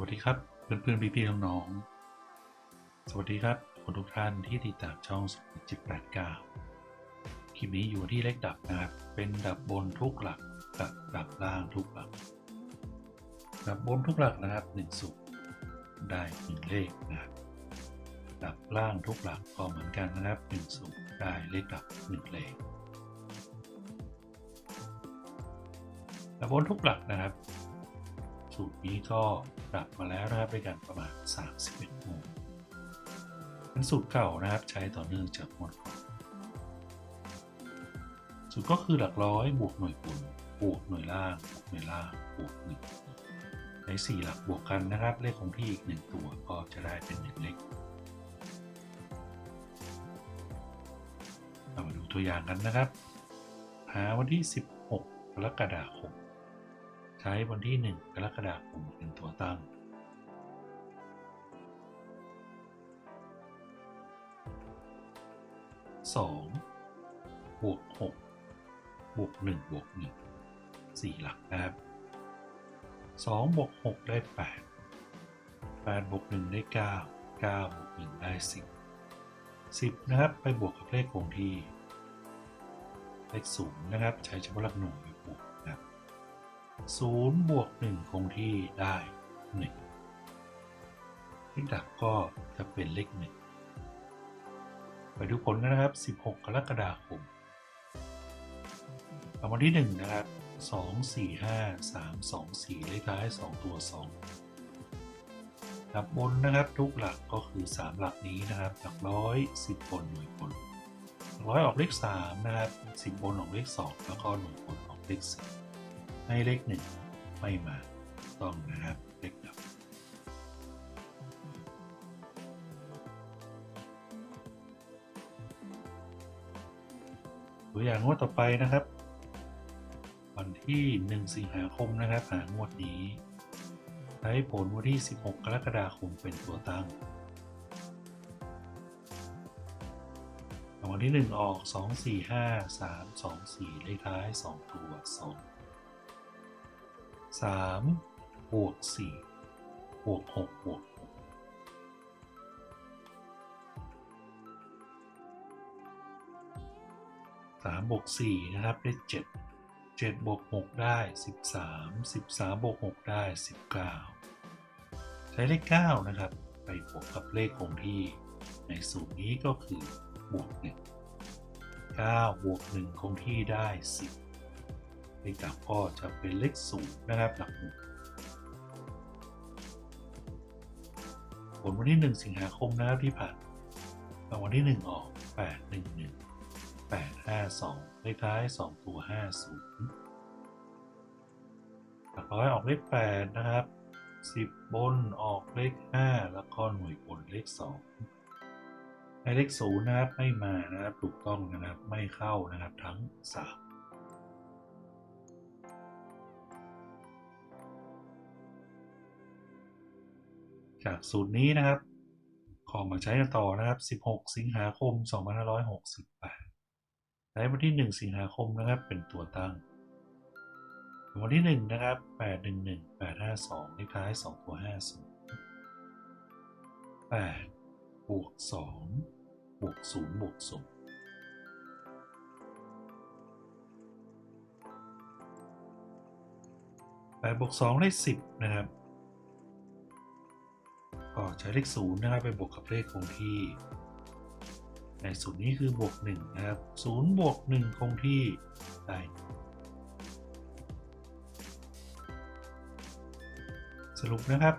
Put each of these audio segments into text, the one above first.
วัสดีครับเพื่อนๆพี่ๆน้องๆสวัสดีครับคนทุกท่านที่ติดตามช่องสุขจิตแปดเก้าคลิปนี้อยู่ที่เลขดับนะครับ เป็นดับบนทุกหลักกับดับล่างทุกหลัก ดับบนทุกหลักนะครับหนึ่งสุขได้หนึ่งเลขนะครับดับล่างทุกหลักก็เหมือนกันนะครับหนึ่งสุขได้เลขดับหนึ่งเลขดับบนทุกหลักนะครับ สูตรนี้ก็ดับมาแล้วนะครับด้วยกันประมาณ 31โมงเป็นสูตรเก่านะครับใช้ต่อเนื่องจากหมวดก่อนสูตรก็คือหลักร้อยบวกหน่วยบนบวกหน่วยล่างบวกหน่วยล่างบวกหนึ่งในสี่หลักบวกกันนะครับ เลขคงที่อีกหนึ่งตัวก็จะได้เป็นหนึ่งเลขเรามาดูตัวอย่างกันนะครับ หาวันที่ 16กรกฎาคม ช้วันที่ 1 กรกฎาคมเป็นตัวตั้ง 2 บวก 6 บวก 1 บวก 1 4 หลักนะครับ 2 บวก 6 ได้ 8 8 บวก 1 ได้ 9 9 บวก 1 ได้ 10 10 นะครับ ไปบวกกับเลขคงที่ เลขศูนย์นะครับ ใช้เฉพาะหลักหน่วย 0บวก1คงที่ได้ 1 เลขดับก็จะเป็นเลข1ไปดูผลกันนะครับ 16 กรกฎาคมรางวัลที่ 1 นะครับ 2 4 5 3 2 4 เลขท้าย 2 ตัว 2 หลักบนนะครับทุกหลักก็คือ 3 หลักนี้นะครับ หลักร้อย 10 บนหน่วยบนร้อยออกเลข3นะครับ 10 บนออกเลข 2 แล้วก็หน่วยบนออกเลข4 ให้เลขหนึ่งไม่มาต้องนะครับเลขดับตัวอย่างงวดต่อไปนะครับ วันที่ 1 สิงหาคมนะครับ หางวดนี้ใช้ผลวันที่ 16 กรกฎาคมเป็นตัวตั้งรางวัลที่ 1 ออก 2 4 5 3 2 4 เลขท้าย 2 ตัว 2 สามบวกสี่บวกหกบวกหกสามบวกสี่นะครับได้เจ็ดเจ็ดบวกหกได้สิบสามสิบสามบวกหกได้สิบเก้าใช้เลขเก้านะครับ ไปบวกกับเลขคงที่ ในสูตรนี้ก็คือบวกหนึ่งเก้าบวกหนึ่งคงที่ได้สิบ เลขดับก็จะเป็นเลขศูนย์นะครับหลักหนึ่งผลวันที่ 1 สิงหาคมนะครับที่ผ่านรางวัลที่ 1 ออก 8 1 1 8 5 2 เลขท้าย 2 ตัว 50 หลักร้อยออกเลข 8 นะครับ 10 บนออกเลข 5 แล้วก็หน่วยบนเลข 2 ในเลขศูนย์นะครับ ไม่มานะครับถูกต้องนะครับไม่เข้านะครับทั้ง 3 จากสูตรนี้นะครับ ขอมาใช้กันต่อนะครับ 16 สิงหาคม 2568ใช้วันที่ 1 สิงหาคมนะครับ เป็นตัวตั้ง วันที่ 1 นะครับ 811 852เลขท้าย 2 ตัว 50แปดบวกสองบวกศูนย์บวกศูนย์แปดบวกสองได้สิบนะครับ ก็ใช้เลขศูนย์นะครับไปบวกกับเลขคงที่ ในศูนย์นี้คือบวกหนึ่งนะครับศูนย์บวกหนึ่งคงที่ได้สรุปนะครับ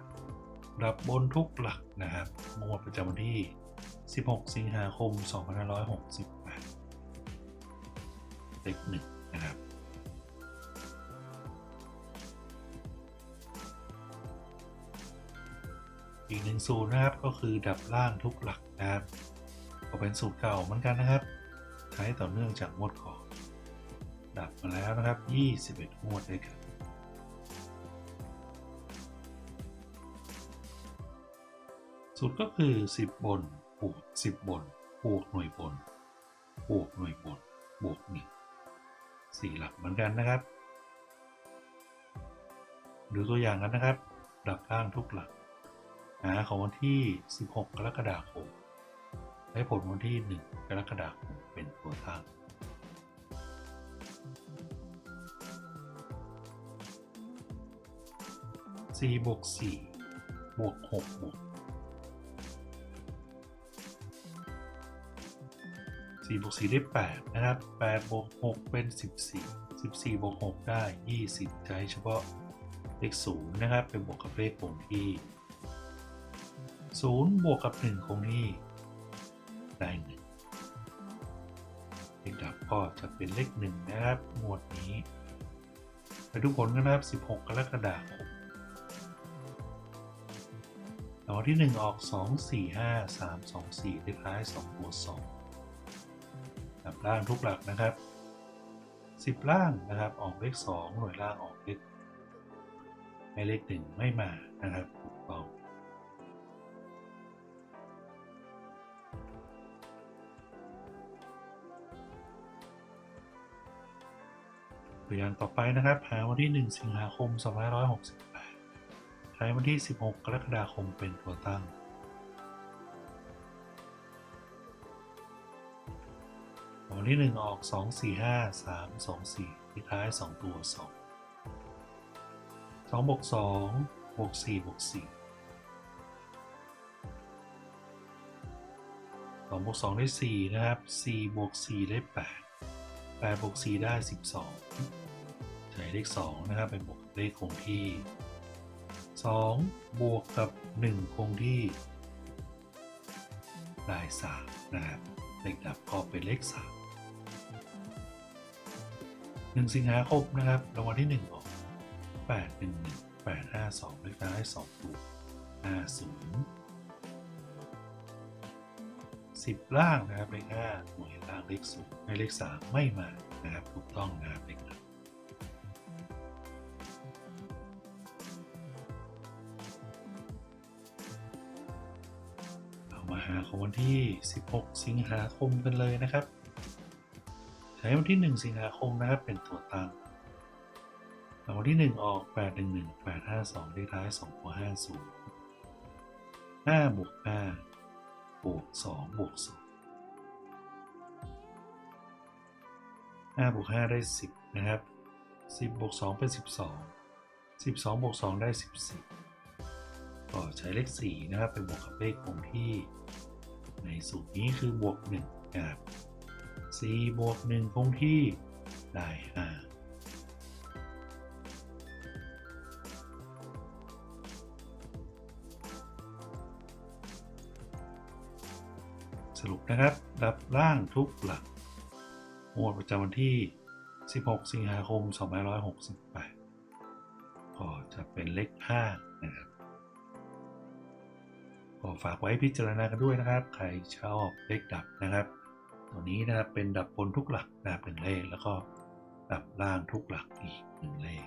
รับบนทุกหลักนะครับงวดประจำวันที่ 16 สิงหาคม 2568เลขหนึ่งนะครับ อีกหนึ่งสูตรนะครับก็คือดับล่างทุกหลักนะครับก็เป็นสูตรเก่าเหมือนกันนะครับ ใช้ต่อเนื่องจากงวดก่อนดับมาแล้วนะครับ 21 งวดด้วยกันสูตรก็คือ 10 บนบวก10 บนบวกหน่วยบนบวกหน่วยบนบวกหนึ่งสี่หลักเหมือนกันนะครับ ดูตัวอย่างกันนะครับ ดับล่างทุกหลัก หาของวันที่ 16 กรกฎาคมได้ผลวันที่ 1 กรกฎาคมเป็นตัวตั้งสี่บวกสี่บวกหกบวกสี่บวกสี่ได้แปดนะครับแปดบวกหกเป็นสิบสี่สิบสี่บวกหกได้ยี่สิบใช้เฉพาะเลขศูนย์นะครับเป็นบวกกับเลขคงที่ ศูนย์บวกกับหนึ่งคงที่ ได้หนึ่งเลขดับก็จะเป็นเลขหนึ่งนะครับหมวดนี้ไปดูผลกันนะครับ 16 กรกฎาคมรางวัลที่ 1 ออก 2 4 5 3 2 4เลขท้าย2ตัว2ดับล่างทุกหลักนะครับ 10 ล่างนะครับ ออกเลข 2 หน่วยล่างออกเลขไม่เลข 1 ไม่มานะครับถูกต้อง ย่างต่อไปนะครับ หาวันที่ 1 สิงหาคม 2568 ใช้วันที่ 16 กรกฎาคมเป็นตัวตั้ง วันที่ 1 ออก 2 4 5 3 2 4ที่ท้าย 2 ตัว 2 2บวก2บวก4บวก4 2บวก2ได้ 4 นะครับ 4 บวก 4 ได้ 8 8 บวก 4 ได้ 12 ใช้เลข2นะครับเป็นบวกเลขคงที่ 2 บวกกับ 1 คงที่ได้3นะครับเลขดับก็เป็นเลข3 1 สิงหาคมนะครับรางวัลที่ 1 ออก 8 1 1 8 5 2เลขท้าย2ตัว50 10 ล่างนะครับเลข5หน่วยล่างเลข0ในเลข 3 ไม่มานะครับถูกต้องนะครับเลข หาของวันที่ 16 สิงหาคมกันเลยนะครับ ใช้วันที่ 1 สิงหาคมนะครับเป็นตัวตั้งรางวัลที่ 1 ออก 811 852เลขท้าย2ตัว50 5บวก5บวก2บวก2 5บวก5ได้ 10 นะครับ 10บวก2เป็น 12 12บวก2ได้ 14 ก็ใช้เลข4นะครับเป็นบวกกับเลขคงที่ ในสูตรนี้คือบวก1นะครับ4บวก1คงที่ได้5สรุปนะครับ รับล่างทุกหลักงวดประจำวันที่ 16 สิงหาคม 2568 ก็จะเป็นเลข 5 นะครับ ก็ฝากไว้พิจารณากันด้วยนะครับ ใครชอบเลขดับนะครับ ตัวนี้นะครับเป็นดับบนทุกหลักนะครับหนึ่งเลขแล้วก็ดับล่างทุกหลักอีกหนึ่งเลข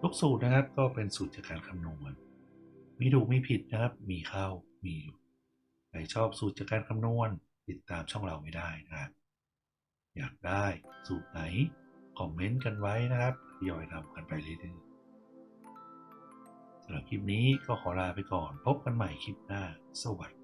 ทุกสูตรนะครับก็เป็นสูตรจากการคำนวณมีถูกมีผิดนะครับ มีเข้ามีหลุดใครชอบสูตรจากการคำนวณติดตามช่องเราไม่ได้นะครับ อยากได้สูตรไหนคอมเมนต์กันไว้นะครับทยอยทำกันไปเรื่อย สำหรับคลิปนี้ก็ขอลาไปก่อน พบกันใหม่คลิปหน้า สวัสดี